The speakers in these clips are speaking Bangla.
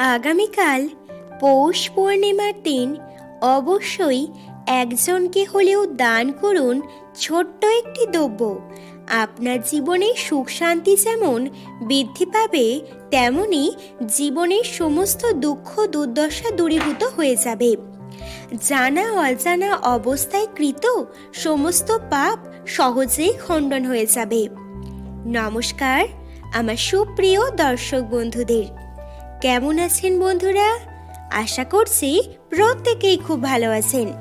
আগামীকাল পৌষ পূর্ণিমার দিন অবশ্যই একজনকে হলেও দান করুন ছোট্ট একটি দ্রব্য। আপনার জীবনে সুখ শান্তি যেমন বৃদ্ধি পাবে, তেমনি জীবনের সমস্ত দুঃখ দুর্দশা দূরীভূত হয়ে যাবে। জানা অজানা অবস্থায় কৃত সমস্ত পাপ সহজেই খণ্ডন হয়ে যাবে। নমস্কার, আমার সুপ্রিয় দর্শক বন্ধুদের। কেমন আছেন বন্ধুরা? আশা করছি প্রত্যেকেই খুব ভালো আছেন।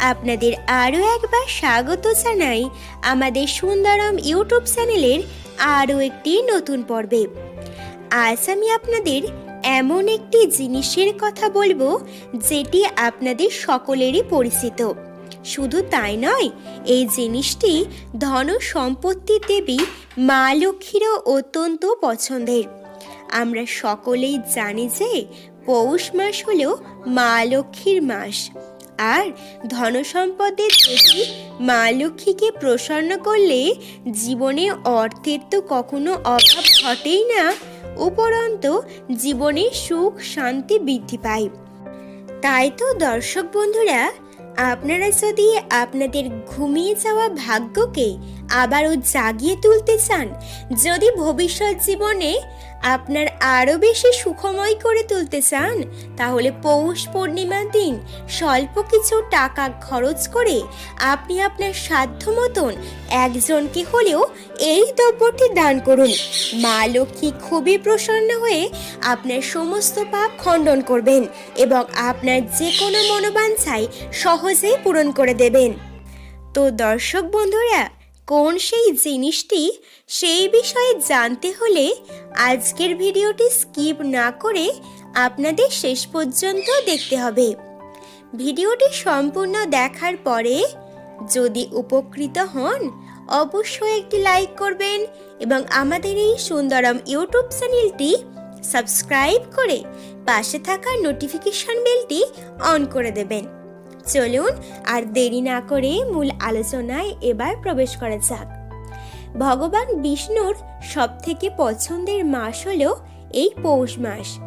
আপনাদের আরও একবার স্বাগত জানাই আমাদের সুন্দরম ইউটিউব চ্যানেলের আরও একটি নতুন পর্বে। আজ আমি আপনাদের এমন একটি জিনিসের কথা বলব, যেটি আপনাদের সকলেরই পরিচিত। শুধু তাই নয়, এই জিনিসটি ধন সম্পত্তি দেবী মা লক্ষ্মীরও অত্যন্ত পছন্দের। আমরা সকলেই জানি যে পৌষ মাস হলো মা লক্ষ্মীর মাস। আর ধনসম্পদের দেবী মা লক্ষ্মীকে প্রসন্ন করলে জীবনে অর্থের তো কখনো অভাব ঘটেই না, উপরন্ত জীবনে সুখ, শান্তি বৃদ্ধি পায়। তাই তো দর্শক বন্ধুরা, আপনারা যদি আপনাদের ঘুমিয়ে যাওয়া ভাগ্যকে আবারও জাগিয়ে তুলতে চান, যদি ভবিষ্যৎ জীবনে আপনার আরও বেশি সুখময় করে তুলতে চান, তাহলে পৌষ পূর্ণিমার দিন স্বল্প কিছু টাকা খরচ করে আপনি আপনার সাধ্য মতন একজনকে হলেও এই দ্রব্যটি দান করুন। মা লক্ষ্মী খুবই প্রসন্ন হয়ে আপনার সমস্ত পাপ খণ্ডন করবেন এবং আপনার যে কোনো মনোবাঞ্ছাই সহজেই পূরণ করে দেবেন। তো দর্শক বন্ধুরা কোন সেই জিনিসটি সেই বিষয়ে জানতে হলে আজকের ভিডিওটি স্কিপ না করে আপনাদের শেষ পর্যন্ত দেখতে হবে। ভিডিওটি সম্পূর্ণ দেখার পরে যদি উপকৃত হন, অবশ্যই একটি লাইক করবেন এবং আমাদের এই সুন্দরম ইউটিউব চ্যানেলটি সাবস্ক্রাইব করে পাশে থাকা নোটিফিকেশন বেলটি অন করে দেবেন। চলুন আর দেরি না করে মূল আলোচনায় এবার প্রবেশ করা যাক। ভগবান বিষ্ণুর সবথেকে পছন্দের মাস হলো এই পৌষ মাস।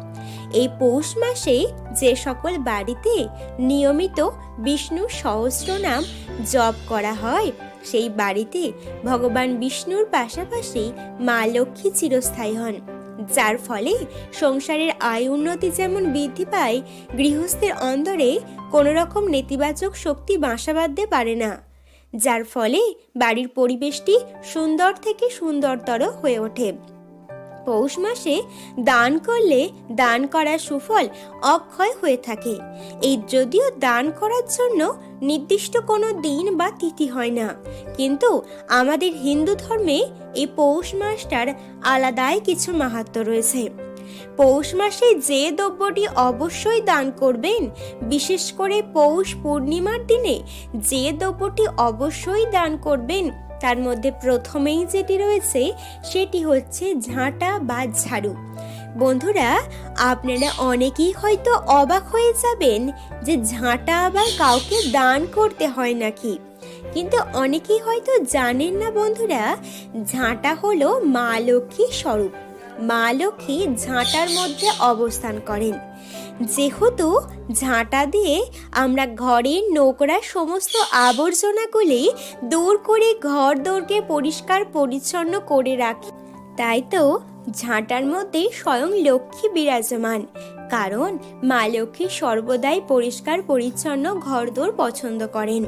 এই পৌষ মাসে যে সকল বাড়িতে নিয়মিত বিষ্ণু সহস্র নাম জপ করা হয়, সেই বাড়িতে ভগবান বিষ্ণুর পাশাপাশি মা লক্ষ্মী চিরস্থায়ী হন। যার ফলে সংসারের আয় উন্নতি যেমন বৃদ্ধি পায়, গৃহস্থের অন্দরে কোনো রকম নেতিবাচক শক্তি বাসা বাঁধতে পারে না, যার ফলে বাড়ির পরিবেশটি সুন্দর থেকে সুন্দরতর হয়ে ওঠে। পৌষ মাসে দান করলে দান করার সুফল অক্ষয় হয়ে থাকে। এই যদিও দান করার জন্য নির্দিষ্ট কোনো দিন বা তিথি হয় না। কিন্তু আমাদের হিন্দু ধর্মে এই পৌষ মাসটার আলাদাই কিছু মাহাত্ম রয়েছে। পৌষ মাসে যে দ্রব্যটি অবশ্যই দান করবেন, বিশেষ করে পৌষ পূর্ণিমার দিনে যে দ্রব্যটি অবশ্যই দান করবেন তার মধ্যে প্রথমেই যেটি রয়েছে, সেটি হচ্ছে ঝাঁটা বা ঝাড়ু। বন্ধুরা, আপনারা অনেকেই হয়তো অবাক হয়ে যাবেন যে ঝাঁটা আবার কাউকে দান করতে হয় নাকি। কিন্তু অনেকেই হয়তো জানেন না বন্ধুরা, ঝাঁটা হলো মা লক্ষ্মী স্বরূপ। মা লক্ষ্মী ঝাঁটার মধ্যে অবস্থান করেন। যেহেতু ঝাঁটা দিয়ে আমরা ঘরের নোংরা সমস্ত আবর্জনাগুলি দূর করে ঘর দৌড়কে পরিষ্কার পরিচ্ছন্ন করে রাখি। তাই তো ঝাঁটার মধ্যে স্বয়ং লক্ষ্মী বিরাজমান। কারণ মা লক্ষ্মী সর্বদাই পরিষ্কার, পরিচ্ছন্ন ঘরদোর পছন্দ করেন।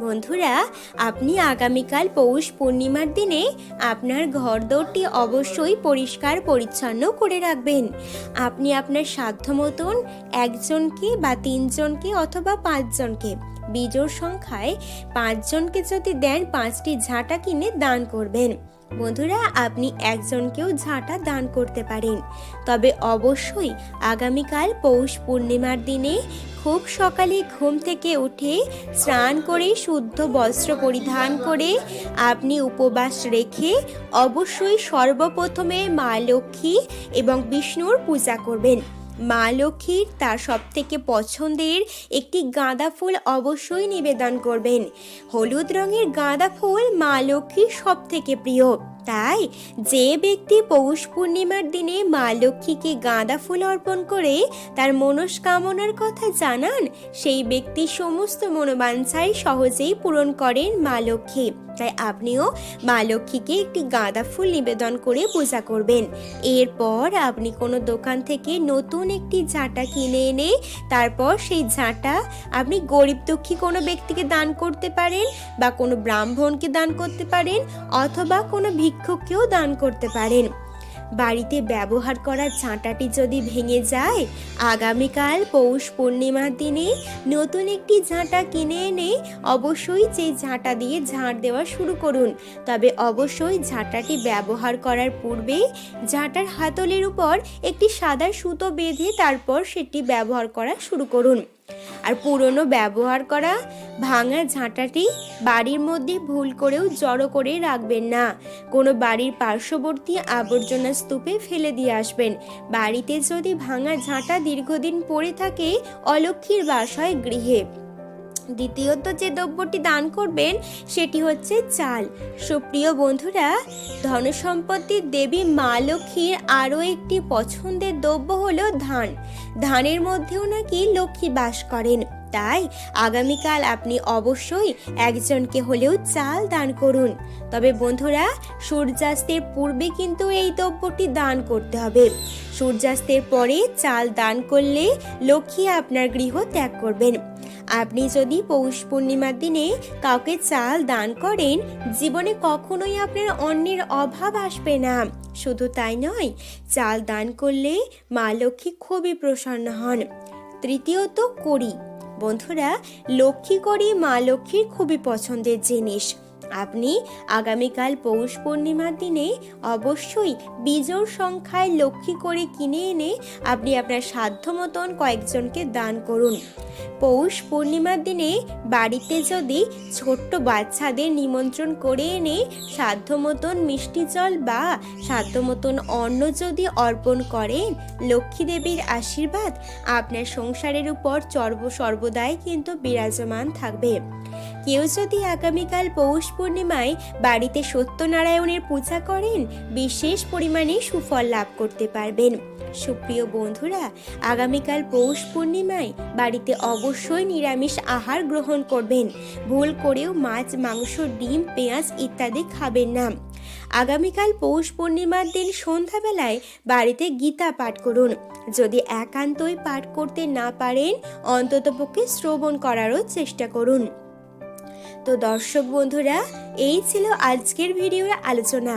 বন্ধুরা, আপনি আগামীকাল পৌষ পূর্ণিমার দিনে আপনার ঘরদোরটি অবশ্যই পরিষ্কার, পরিচ্ছন্ন করে রাখবেন। আপনি আপনার সাধ্য মতন একজনকে বা তিনজনকে অথবা পাঁচজনকে বিজোর সংখ্যায় পাঁচজনকে যদি দেন, পাঁচটি ঝাঁটা কিনে দান করবেন। বন্ধুরা, আপনি একজনকেও ঝাঁটা দান করতে পারেন। তবে অবশ্যই আগামীকাল পৌষ পূর্ণিমার দিনে খুব সকালে ঘুম থেকে উঠে স্নান করে শুদ্ধ বস্ত্র পরিধান করে আপনি উপবাস রেখে অবশ্যই সর্বপ্রথমে মা লক্ষ্মী এবং বিষ্ণুর পূজা করবেন। মা লক্ষ্মীর তার সব থেকে পছন্দের একটি গাঁদা ফুল অবশ্যই নিবেদন করবেন। হলুদ রঙের গাঁদা ফুল মা লক্ষ্মীর সবথেকে প্রিয়। তাই যে ব্যক্তি পৌষ পূর্ণিমার দিনে মা লক্ষ্মীকে গাঁদা ফুল অর্পণ করে তার মনস্কামনার কথা জানান, সেই ব্যক্তি সমস্ত মনোবাঞ্ছাই সহজেই পূরণ করেন মা লক্ষ্মী। তাই আপনিও মা লক্ষ্মীকে একটি গাঁদা ফুল নিবেদন করে পূজা করবেন। এরপর আপনি কোনো দোকান থেকে নতুন একটি ঝাঁটা কিনে এনে তারপর সেই ঝাঁটা আপনি গরিব দুঃখী কোনো ব্যক্তিকে দান করতে পারেন বা কোনো ব্রাহ্মণকে দান করতে পারেন অথবা কোনো ভিক্ষুককেও দান করতে পারেন। বাড়িতে ব্যবহার করা ঝাঁটাটি যদি ভেঙে যায়, আগামীকাল পৌষ পূর্ণিমার দিনে নতুন একটি ঝাঁটা কিনে এনে অবশ্যই সেই ঝাঁটা দিয়ে ঝাঁট দেওয়া শুরু করুন। তবে অবশ্যই ঝাঁটাটি ব্যবহার করার পূর্বে ঝাঁটার হাতলের উপর একটি সাদা সুতো বেঁধে তারপর সেটি ব্যবহার করা শুরু করুন। আর পুরনো ব্যবহার করা ভাঙা ঝাঁটাটি বাড়ির মধ্যে ভুল করেও জড়ো করে রাখবেন না। কোনো বাড়ির পার্শ্ববর্তী আবর্জনা স্তূপে ফেলে দিয়ে আসবেন। বাড়িতে যদি ভাঙা ঝাঁটা দীর্ঘদিন পড়ে থাকে, অলক্ষীর বাস হয় গৃহে। দ্বিতীয়ত যে দ্রব্যটি দান করবেন, সেটি হচ্ছে চাল। সুপ্রিয় বন্ধুরা ধনসম্পত্তির দেবী মা লক্ষ্মীর আরও একটি পছন্দের দ্রব্য হলো ধান। ধানের মধ্যেও নাকি লক্ষ্মী বাস করেন। তাই আগামীকাল আপনি অবশ্যই একজনকে হলেও চাল দান করুন। তবে বন্ধুরা, সূর্যাস্তের পূর্বে কিন্তু এই দ্রব্যটি দান করতে হবে। সূর্যাস্তের পরে চাল দান করলে লক্ষ্মী আপনার গৃহ ত্যাগ করবেন। আপনি যদি পৌষ পূর্ণিমার দিনে কাউকে চাল দান করেন, জীবনে কখনোই আপনার অন্যের অভাব আসবে না। শুধু তাই নয়, চাল দান করলে মা লক্ষ্মী খুবই প্রসন্ন হন। তৃতীয়ত করি বন্ধুরা, লক্ষ্মী করি মা লক্ষ্মীর খুবই পছন্দের জিনিস। আপনি আগামীকাল পৌষ পূর্ণিমার দিনে অবশ্যই বিজোড় সংখ্যায় লক্ষ্মী করে কিনে এনে আপনি আপনার সাধ্য মতন কয়েকজনকে দান করুন। পৌষ পূর্ণিমার দিনে বাড়িতে যদি ছোট্ট বাচ্চাদের নিমন্ত্রণ করে এনে সাধ্য মতন মিষ্টি জল বা সাধ্য মতন অন্ন যদি অর্পণ করেন, লক্ষ্মী দেবীর আশীর্বাদ আপনার সংসারের উপর চর্ব সর্বদাই কিন্তু বিরাজমান থাকবে। কেউ যদি আগামীকাল পৌষ পূর্ণিমায় বাড়িতে সত্যনারায়ণের পূজা করেন, বিশেষ পরিমাণে সুফল লাভ করতে পারবেন। সুপ্রিয় বন্ধুরা, আগামীকাল পৌষ পূর্ণিমায় বাড়িতে অবশ্যই নিরামিষ আহার গ্রহণ করবেন। ভুল করেও মাছ, মাংস, ডিম, পেঁয়াজ ইত্যাদি খাবেন না। আগামীকাল পৌষ পূর্ণিমার দিন সন্ধ্যাবেলায় বাড়িতে গীতা পাঠ করুন। যদি একান্তই পাঠ করতে না পারেন, অন্ততপক্ষে শ্রবণ করারও চেষ্টা করুন। তো দর্শক বন্ধুরা, এই ছিল আজকের ভিডিওর আলোচনা।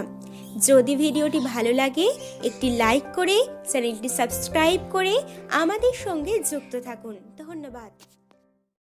যদি ভিডিওটি ভালো লাগে, একটি লাইক করে, চ্যানেলটি সাবস্ক্রাইব করে আমাদের সঙ্গে যুক্ত থাকুন। ধন্যবাদ।